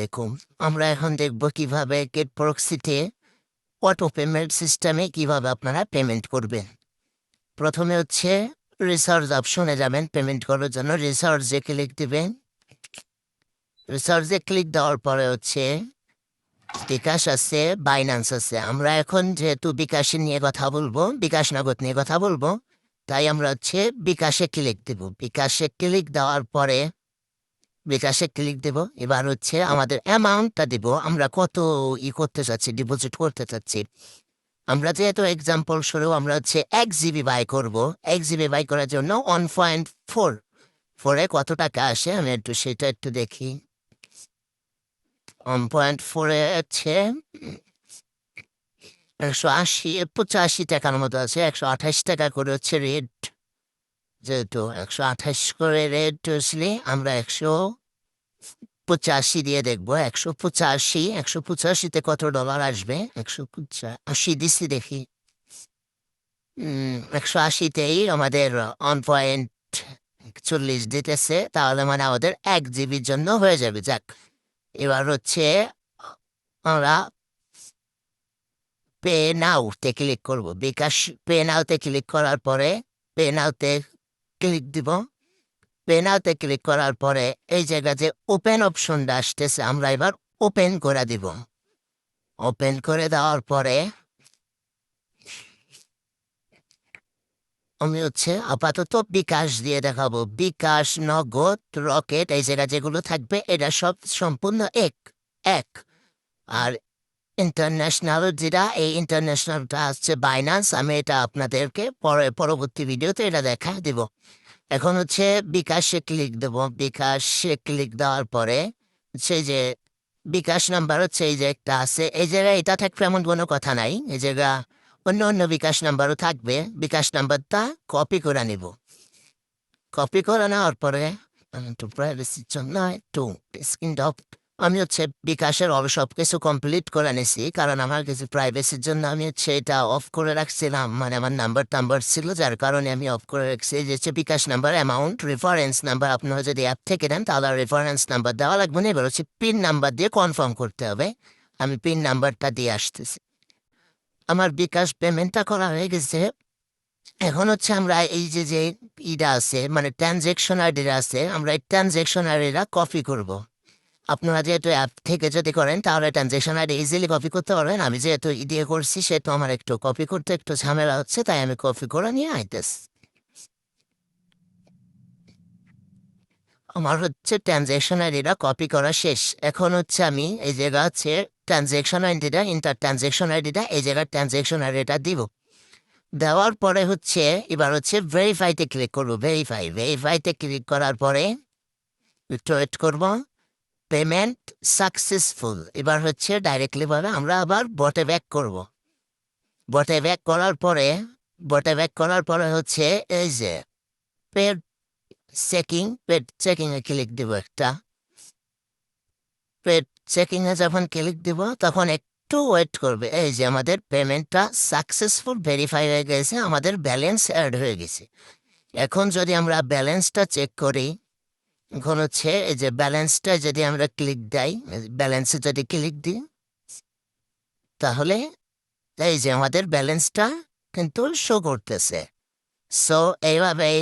দেখুন, আমরা এখন দেখব কীভাবে গেট প্রক্সিতে অটো পেমেন্ট সিস্টেমে কীভাবে আপনারা পেমেন্ট করবেন। প্রথমে হচ্ছে রিসার্চ অপশনে যাবেন পেমেন্ট করার জন্য রিসার্চে ক্লিক দিবেন। রিসার্চে ক্লিক দেওয়ার পরে হচ্ছে বিকাশ আছে বাইন্যান্স আছে। আমরা এখন যেহেতু বিকাশের নিয়ে কথা বলব, বিকাশ নগদ নিয়ে কথা বলব, তাই আমরা হচ্ছে বিকাশে ক্লিক দেব। বিকাশে ক্লিক দেওয়ার পরে বিকাশে ক্লিক দেব। এবার হচ্ছে আমাদের অ্যামাউন্টটা দেব। আমরা কত ই করতে চাচ্ছি ডিপোজিট করতে চাচ্ছি? আমরা যেহেতু এক্সাম্পল স্বরূপ আমরা হচ্ছে এক জিবি বাই করব। এক জিবি বাই করার জন্য ওয়ান পয়েন্ট ফোর ফোরে কত টাকা আসে? আমি একটু সেটা একটু দেখি। ওয়ান পয়েন্ট ফোরে হচ্ছে একশো আশি, পঁচাশি টাকার মতো আছে। একশো আঠাশ টাকা করে হচ্ছে রেট যেহেতু একশো আঠাশ করে রেট আসলে আমরা একশো পঁচাশি দিয়ে দেখব। একশো পঁচাশি, একশো পঁচাশিতে কত ডলার আসবে? একশো পঁচাশি দিচ্ছি দেখি। একশো আশিতেই আমাদের অন পয়েন্ট চল্লিশ দিতেছে, তাহলে মানে আমাদের এক জিবির জন্য হয়ে যাবে। যাক, এবার হচ্ছে আমরা পে নাওতে ক্লিক করব। বিকাশ পে নাওতে ক্লিক করার পরে পে নাওতে ক্লিক দিব। পে নাওতে ক্লিক করার পরে এই জায়গায় যে ওপেন অপশনটা আসতেছে, আমরা এবার ওপেন করে দিব। ওপেন করে দেওয়ার পরে আমি হচ্ছে আপাতত বিকাশ দিয়ে দেখাবো। বিকাশ, নগদ, রকেট, এই জায়গা যেগুলো থাকবে, এটা সব সম্পূর্ণ এক এক। আর ইন্টারন্যাশনাল যেটা এই ইন্টারন্যাশনালটা হচ্ছে বাইনান্স আমি এটা আপনাদেরকে পরে, পরবর্তী ভিডিওতে এটা দেখা দেব। এখন হচ্ছে বিকাশে ক্লিক দেব। বিকাশে ক্লিক দেওয়ার পরে সেই যে বিকাশ নাম্বার হচ্ছে এই যে একটা আছে। এই জায়গায় এটা থাকবে এমন কোনো কথা নাই। এই জায়গা অন্য অন্য বিকাশ নাম্বারও থাকবে। বিকাশ নাম্বারটা কপি করে নিব। কপি করে নেওয়ার পরে, একটু প্রাইভেসির জন্য একটু স্ক্রিনটা অফ আমি হচ্ছে বিকাশের সব কিছু কমপ্লিট করে নিছি। কারণ আমার কিছু প্রাইভেসির জন্য আমি হচ্ছে এটা অফ করে রাখছিলাম। মানে আমার নাম্বার টাম্বার ছিল, যার কারণে আমি অফ করে রাখছি। যে হচ্ছে bKash number amount reference number আপনারা যদি অ্যাপ থেকে দেন তাহলে রেফারেন্স নাম্বার দেওয়া লাগবে না। এবার হচ্ছে পিন নাম্বার দিয়ে কনফার্ম করতে হবে। আমি পিন নাম্বারটা দিয়ে আসতেছি। আমার বিকাশ পেমেন্টটা করা হয়ে গেছে। এখন হচ্ছে আমরা এই যে যে ইটা আছে মানে ট্রানজেকশন আইডিটা আছে, আমরা এই ট্রানজেকশন আইডিটা কপি করব। আপনারা যেহেতু অ্যাপ থেকে যদি করেন, তাহলে ট্রানজেকশন আইডি ইজিলি কপি করতে পারবেন। আমি যেহেতু দিয়ে করছি, সেহেতু আমার একটু কপি করতে একটু ঝামেলা হচ্ছে, তাই আমি কপি করে নিয়ে আইতেস আমার হচ্ছে ট্রানজেকশন আইডিটা কপি করা শেষ। এখন হচ্ছে আমি এই জায়গা হচ্ছে ট্রানজেকশন আইডিটা ইন্টার ট্রানজেকশন আইডিটা এই জায়গার ট্রানজেকশন আইডিটা দিব। দেওয়ার পরে হচ্ছে, এবার হচ্ছে ভেরিফাইতে ক্লিক করব। ভেরিফাই ভেরিফাইতে ক্লিক করার পরে একটু ওয়েট করব। Payment successful. এবার হচ্ছে ডাইরেক্টলি ভাবে আমরা আবার বটে ব্যাক করব। বটে ব্যাক করার পরে বটে ব্যাক করার পরে হচ্ছে এই যে পেড চেকিং পেড চেকিংয়ে ক্লিক দিব একটা। পেড চেকিংয়ে যখন ক্লিক দিব, তখন একটু ওয়েট করবে। এই যে আমাদের পেমেন্টটা সাকসেসফুল ভেরিফাই হয়ে গেছে, আমাদের ব্যালেন্স অ্যাড হয়ে গেছে। এখন যদি আমরা ব্যালেন্সটা চেক করি এখন হচ্ছে এই যে ব্যালেন্সটা যদি আমরা ক্লিক দেই ব্যালেন্সে যদি ক্লিক দিই, তাহলে এই যে আমাদের ব্যালেন্সটা কিন্তু শো করতেছে। সো এইভাবেই